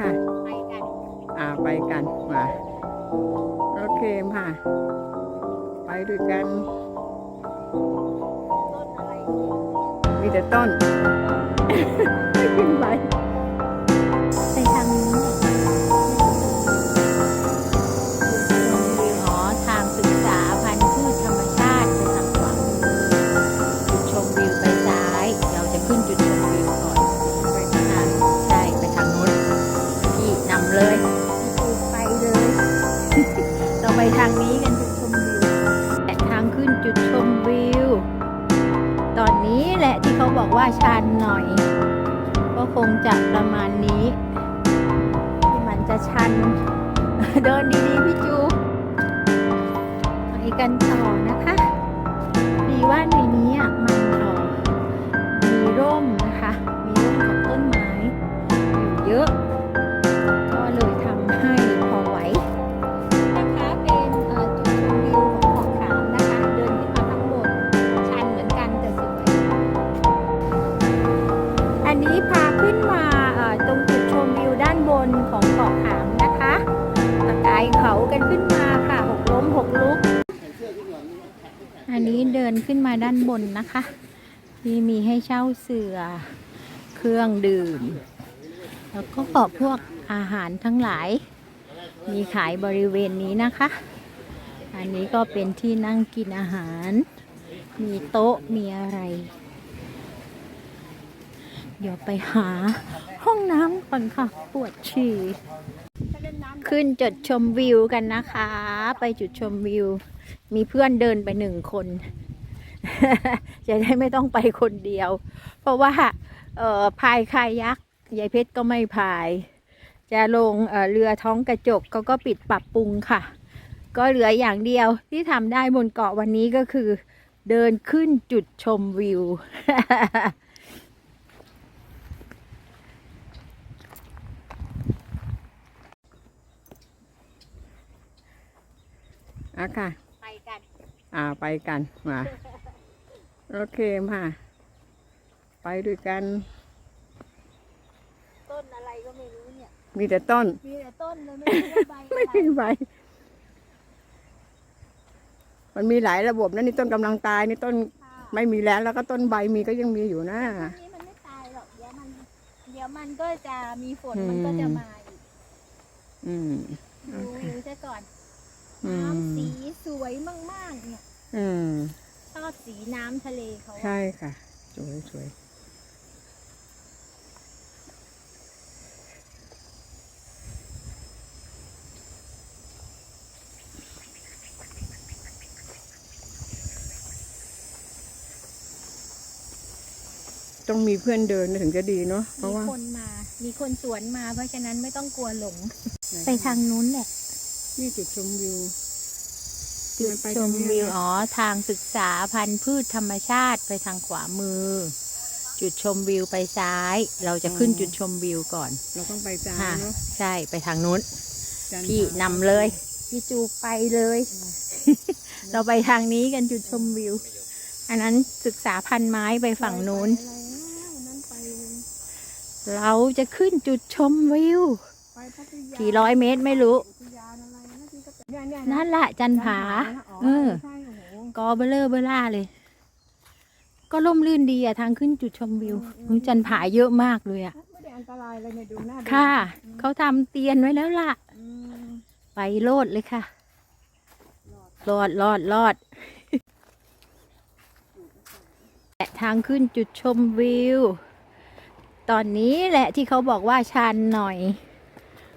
ค่ะ ไปกันอ่าไปกันมาโอเคค่ะ ไปด้วยกัน ต้นอะไร มีแต่ต้นไม่ขึ้นไปไป เดินดีๆพี่จูไปกันต่อนะคะ เดินขึ้นมาด้านบนนะคะ ที่มีให้เช่าเสือเครื่องดื่ม แล้วก็พวกอาหารทั้งหลาย มีขายบริเวณนี้นะคะ อันนี้ก็เป็นที่นั่งกินอาหาร มีโต๊ะมีอะไร เดี๋ยวไปหาห้องน้ำก่อนค่ะ ปวดฉี่ขึ้นจุดชมวิวกันนะคะ ไปจุดชมวิว มีเพื่อนเดินไปหนึ่งคน จะได้ไม่ต้องไปคนเดียว เพราะว่าเออพายคายักยายเพชรก็ไม่พาย จะลงเเรือท้องกระจกเขาก็ปิดปรับปรุงค่ะ ก็เหลืออย่างเดียวที่ทำได้บนเกาะวันนี้ก็คือ เดินขึ้นจุดชมวิวอะค่ะ อ่าไปกันมาโอเคค่ะไปด้วยกัน ต้นอะไรก็ไม่รู้เนี่ย มีแต่ต้น มีแต่ต้นเลยไม่รู้ว่าใบไม่อะไรมีใบมันมีหลายระบบนะนี่ต้นกำลังตายนี่ต้นค่ะไม่มีแล้วแล้วก็ต้นใบมีก็ยังมีอยู่นะต้นนี้มันไม่ตายหรอกเดี๋ยวมัน เดี๋ยวมันก็จะมีฝนอืม มันก็จะมาอีกอืม ดูวิวซะก่อน อืม น้ำสีสวยมากๆเนี่ยอืม ชอบสีน้ำทะเลเขาอะใช่ค่ะ สวยสวยต้องมีเพื่อนเดินถึงจะดีเนาะเพมีราะว่าคนมา มีคนสวนมาเพราะฉะนั้นไม่ต้องกลัวหลงไปทางนู้นแหละ นี่จุดชมวิวจุดมันไปชทางมเนี้ยวิวนะอ๋อ ทางศึกษาพันธุ์พืชธรรมชาติไปทางขวามือ จุดชมวิวไปซ้าย เราจะขึ้นจุดชมวิวก่อน เราต้องไปซ้ายค่ะเนาะใช่ไปทางนู้นจันทร์พี่ขาวนำเลย พี่จูไปเลย เราไปทางนี้กันจุดชมวิว อันนั้นศึกษาพันธุ์ไม้ไปฝั่งนู้นนั่นไปเราจะขึ้นจุดชมวิวไปพัทยากี่ร้อยเมตรไม่รู้อุทยานอะไรนะที่ก็ เนี่ยเนี่ยนั่นแหละจันผา เออใช่โอ้โหกอเบลเลอร์เบล่าเลย ก็ร่มรื่นดีอะทางขึ้นจุดชมวิวอุ๊ยจันผาเยอะมากเลยอะไม่ได้อันตรายเลยเนี่ยดูหน้าดูค่ะ เขาทำเตียนไว้แล้วล่ะอืมไปโลดเลยค่ะรอดรอดรอดและทางขึ้นจุดชมวิว ตอนนี้แหละที่เขาบอกว่าชันหน่อย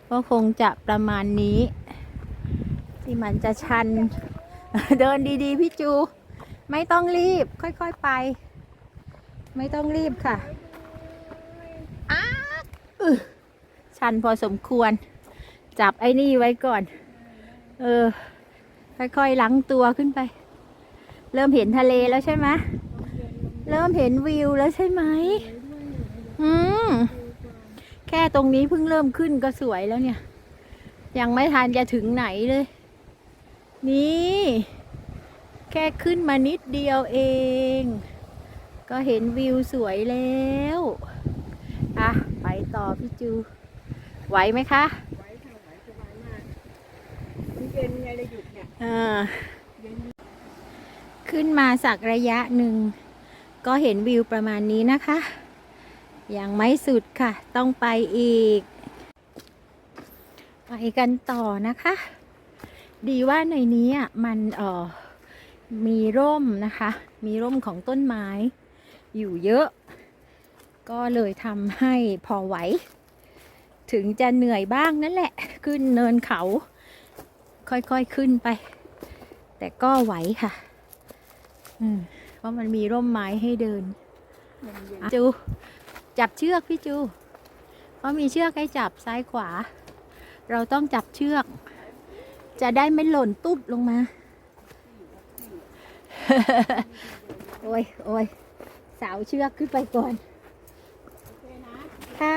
ก็คงจะประมาณนี้ ที่มันจะชัน เดินดีๆ พี่จู ไม่ต้องรีบ ค่อยๆไป ไม่ต้องรีบค่ะอ้าอึชันพอสมควร จับไอ้นี่ไว้ก่อน เออ ค่อยๆล้างตัวขึ้นไป เริ่มเห็นทะเลแล้วใช่ไหมเริ่มเห็นวิวแล้วใช่ไหมอืมแค่ตรงนี้เพิ่งเริ่มขึ้นก็สวยแล้วเนี่ย ยังไม่ทันจะถึงไหนเลย นี่ แค่ขึ้นมานิดเดียวเอง ก็เห็นวิวสวยแล้วอะไปต่อพี่จู ไหวไหมคะไหวค่ะไหวสบายมากมันเย็นไงเลยหยุดเนี่ยเออเย็นขึ้นมาสักระยะหนึ่ง ก็เห็นวิวประมาณนี้นะคะ ยังไม่สุดค่ะ ต้องไปอีก ไปกันต่อนะคะ ดีว่าในนี้อะมันเออมีร่มนะคะ มีร่มของต้นไม้อยู่เยอะ ก็เลยทำให้พอไหว ถึงจะเหนื่อยบ้างนั่นแหละ ขึ้นเนินเขา ค่อยๆขึ้นไป แต่ก็ไหวค่ะ อืมเพราะมันมีร่มไม้ให้เดินมันเย็นจู จับเชือกพี่จู เพราะมีเชือกให้จับซ้ายขวา เราต้องจับเชือก จะได้ไม่หล่นตุ๊บลงมา โอ้ยโอ้ยสาวเชือกขึ้นไปก่อนโอเคนะค่ะ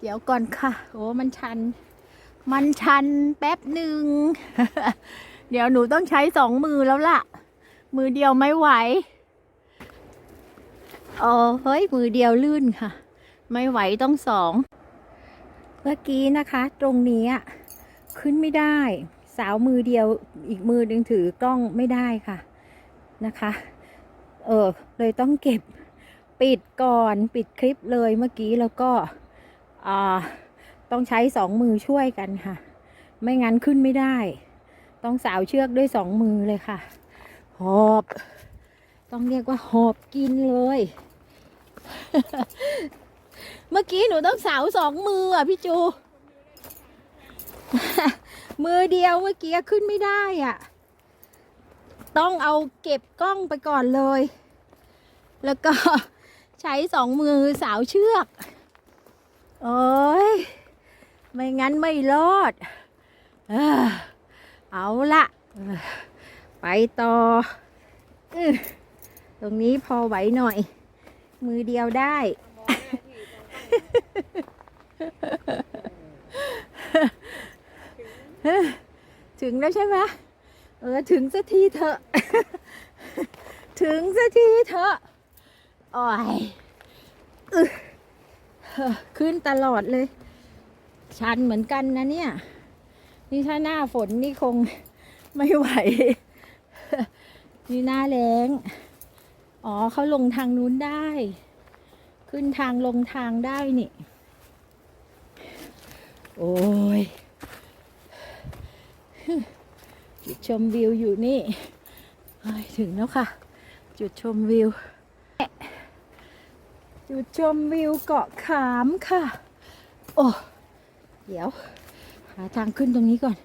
เดี๋ยวก่อนค่ะ โอ้มันชัน มันชันแป๊บหนึ่ง เดี๋ยวหนูต้องใช้สองมือแล้วล่ะ มือเดียวไม่ไหวโอ้เฮ้ย มือเดียวลื่นค่ะ ไม่ไหวต้องสอง เมื่อกี้นะคะ ตรงนี้อะ ขึ้นไม่ได้ สาวมือเดียวอีกมือหนึ่งถือกล้องไม่ได้ค่ะนะคะ เออเลยต้องเก็บปิดก่อนปิดคลิปเลยเมื่อกี้แล้วก็อ่าต้องใช้สองมือช่วยกันค่ะ ไม่งั้นขึ้นไม่ได้ ต้องสาวเชือกด้วยสองมือเลยค่ะ หอบ ต้องเรียกว่าหอบกินเลย เมื่อกี้หนูต้องสาวสองมืออะพี่จู มือเดียวเมื่อกี้ขึ้นไม่ได้อะ ต้องเอาเก็บกล้องไปก่อนเลย แล้วก็ใช้สองมือสาวเชือก โอ้ย ไม่งั้นไม่รอด เออเอาละไปต่ออตรงนี้พอไหวหน่อย มือเดียวได้ ถึงแล้วใช่ไหมเออถึงสักทีเถอะ ถึงสักทีเถอะโอ้ยอึเฮ้อขึ้นตลอดเลย ชันเหมือนกันนะเนี่ย นี่ถ้าหน้าฝนนี่คงไม่ไหว นี่หน้าแรงอ๋อเขาลงทางนู้นได้ ขึ้นทางลงทางได้นี่ โอ้ย จุดชมวิวอยู่นี่ถึงแล้วค่ะ จุดชมวิว จุดชมวิวเกาะขามค่ะ โอ้เดี๋ยว หาทางขึ้นตรงนี้ก่อน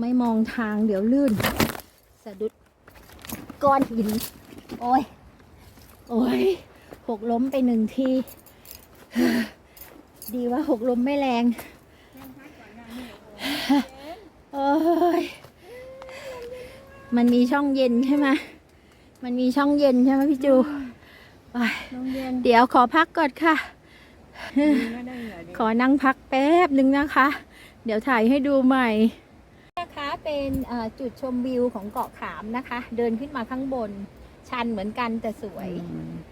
ไม่มองทางเดี๋ยวลื่น สะดุดก้อนหิน โอ้ย โอ้ย หกล้มไปหนึ่งที ดีว่าหกล้มไม่แรง โอ้ย มันมีช่องเย็นใช่ไหมมันมีช่องเย็นใช่ไหมพี่จูไปน้องเย็นเดี๋ยวขอพักก่อนค่ะไม่ได้เหรอเดี๋ยวขอนั่งพักแป๊บหนึ่งนะคะ เดี๋ยวถ่ายให้ดูใหม่ นะคะเป็นเอ่อจุดชมวิวของเกาะขามนะคะ เดินขึ้นมาข้างบน ชันเหมือนกันแต่สวยอั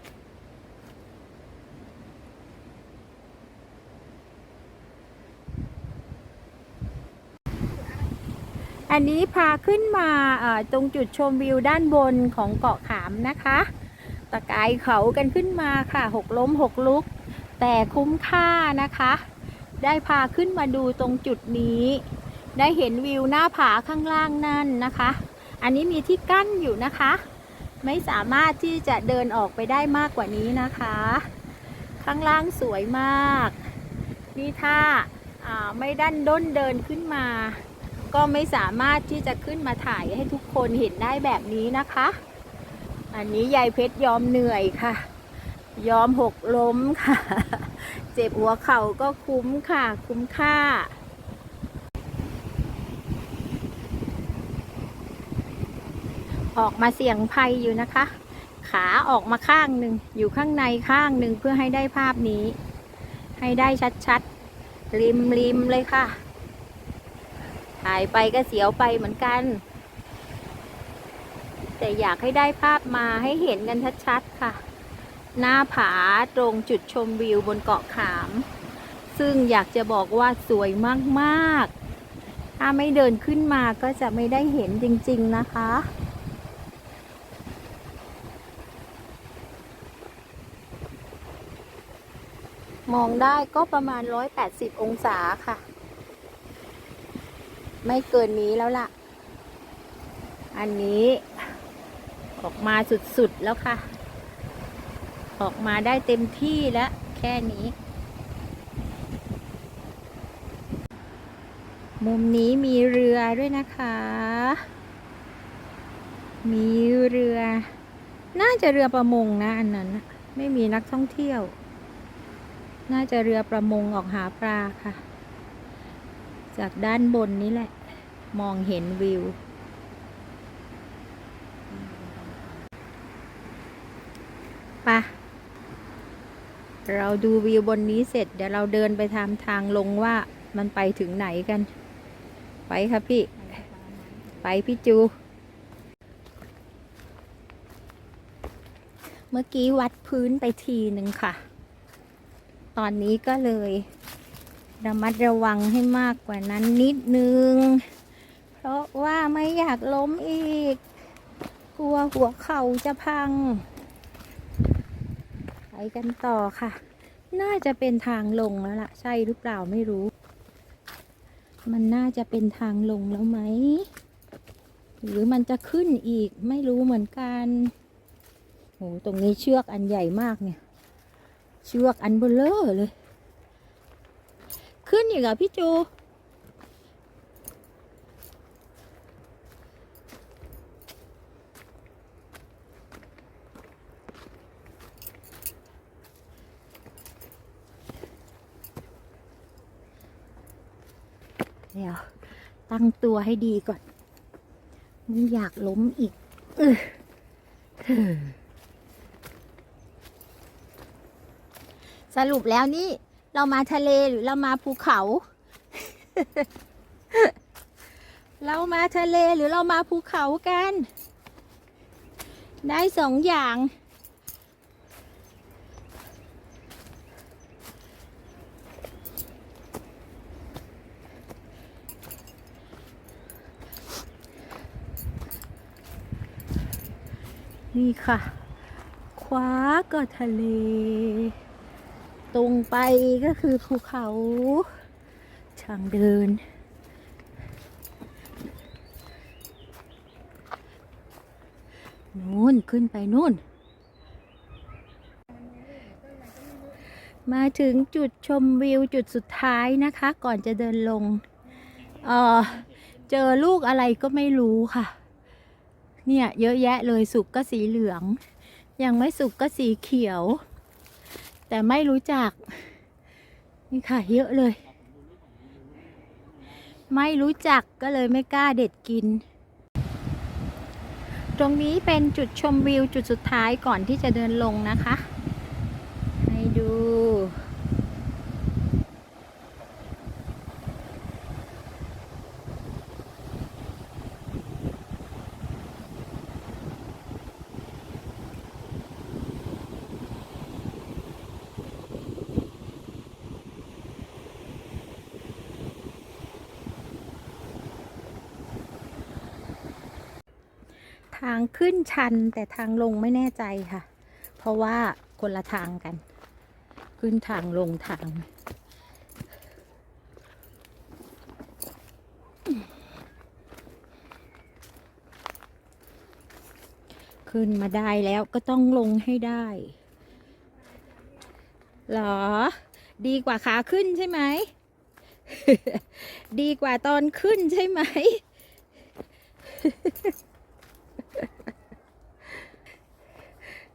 อันนี้พาขึ้นมาตรงจุดชมวิวด้านบนของเกาะขามนะคะ ตะกายเขากันขึ้นมาค่ะหกล้มหกลุก แต่คุ้มค่านะคะ ได้พาขึ้นมาดูตรงจุดนี้ ได้เห็นวิวหน้าผาข้างล่างนั่นนะคะ อันนี้มีที่กั้นอยู่นะคะ ไม่สามารถที่จะเดินออกไปได้มากกว่านี้นะคะ ข้างล่างสวยมาก นี่ถ้าไม่ดันด้นเดินขึ้นมา ก็ไม่สามารถที่จะขึ้นมาถ่ายให้ทุกคนเห็นได้แบบนี้นะคะ อันนี้ยายเพชรยอมเหนื่อยค่ะ ยอมหกล้มค่ะ เจ็บหัวเข่าก็คุ้มค่ะ คุ้มค่าออกมาเสี่ยงภัยอยู่นะคะ ขาออกมาข้างหนึ่งอยู่ข้างในข้างหนึ่งเพื่อให้ได้ภาพนี้ ให้ได้ชัดๆริมริมเลยค่ะ ถ่ายไปก็เสียวไปเหมือนกัน แต่อยากให้ได้ภาพมาให้เห็นกันชัดๆค่ะ หน้าผาตรงจุดชมวิวบนเกาะขาม ซึ่งอยากจะบอกว่าสวยมากๆ ถ้าไม่เดินขึ้นมาก็จะไม่ได้เห็นจริงๆนะคะมองได้ก็ประมาณ 180 องศาค่ะ ไม่เกินนี้แล้วล่ะ อันนี้ออกมาสุดๆแล้วค่ะ ออกมาได้เต็มที่แล้ว แค่นี้ มุมนี้มีเรือด้วยนะคะ มีเรือ น่าจะเรือประมงนะอันนั้น ไม่มีนักท่องเที่ยว น่าจะเรือประมงออกหาปลาค่ะ จากด้านบนนี้แหละ มองเห็นวิว ปะ เราดูวิวบนนี้เสร็จ เดี๋ยวเราเดินไปทำทางลงว่ามันไปถึงไหนกัน ไปค่ะพี่ ไปพี่จู เมื่อกี้วัดพื้นไปทีหนึ่งค่ะ ตอนนี้ก็เลย ระมัดระวังให้มากกว่านั้นนิดนึง เพราะว่าไม่อยากล้มอีก กลัวหัวเข่าจะพัง ไปกันต่อค่ะ น่าจะเป็นทางลงแล้วล่ะ ใช่หรือเปล่าไม่รู้ มันน่าจะเป็นทางลงแล้วไหม หรือมันจะขึ้นอีกไม่รู้เหมือนกันโหตรงนี้เชือกอันใหญ่มากเนี่ย เชือกอันเบลเลอร์เลย ขึ้นอีกเหรอพี่จู เดี๋ยว ตั้งตัวให้ดีก่อนไม่อยากล้มอีกเออสรุปแล้วนี่ เรามาทะเลหรือเรามาภูเขา เรามาทะเลหรือเรามาภูเขากัน ได้สองอย่าง นี่ค่ะขวาก็ทะเล ตรงไปก็คือภูเขาทางเดิน นู่นขึ้นไปนู่น มาถึงจุดชมวิวจุดสุดท้ายนะคะ ก่อนจะเดินลง เออเจอลูกอะไรก็ไม่รู้ค่ะ เนี่ย เยอะแยะเลยสุกก็สีเหลือง ยังไม่สุกก็สีเขียว แต่ไม่รู้จัก นี่ค่ะเยอะเลย ไม่รู้จักก็เลยไม่กล้าเด็ดกิน ตรงนี้เป็นจุดชมวิวจุดสุดท้ายก่อนที่จะเดินลงนะคะ ให้ดู ทางขึ้นชันแต่ทางลงไม่แน่ใจค่ะ เพราะว่าคนละทางกัน ขึ้นทางลงทางขึ้นมาได้แล้วก็ต้องลงให้ได้เหรอ ดีกว่าขาขึ้นใช่ไหม ดีกว่าตอนขึ้นใช่ไหม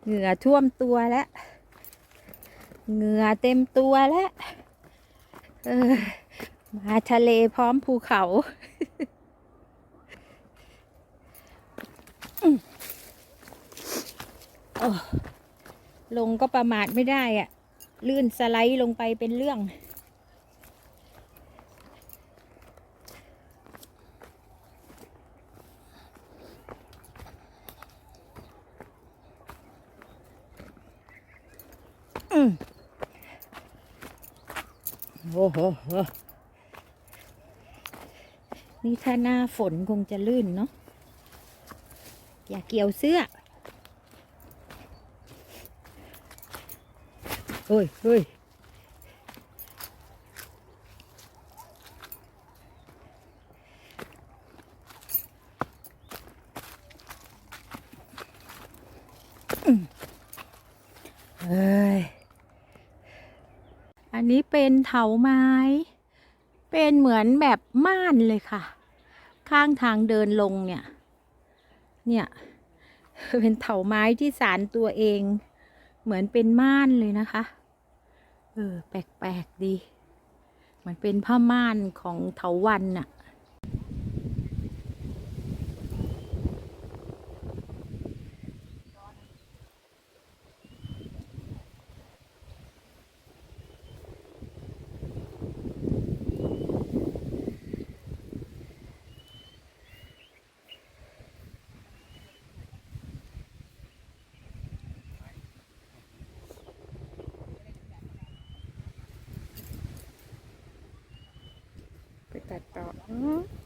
เหงื่อท่วมตัวแล้วเหงื่อเต็มตัวแล้วเออมาทะเลพร้อมภูเขาลงก็ประมาทไม่ได้อะลื่นสไลด์ลงไปเป็นเรื่อง โอ้โหนี่ถ้าหน้าฝนคงจะลื่นเนาะอย่าเกี่ยวเสื้อเฮ้ยเฮ้ยเฮ้ย อันนี้ เป็นเถาไม้ เป็นเหมือนแบบม่านเลยค่ะ ข้างทางเดินลงเนี่ย เนี่ย เป็นเถาไม้ที่สารตัวเอง เหมือนเป็นม่านเลยนะคะ เออ แปลกๆดี เหมือนเป็นผ้าม่านของเถาวันน่ะ ไปตัดต่อ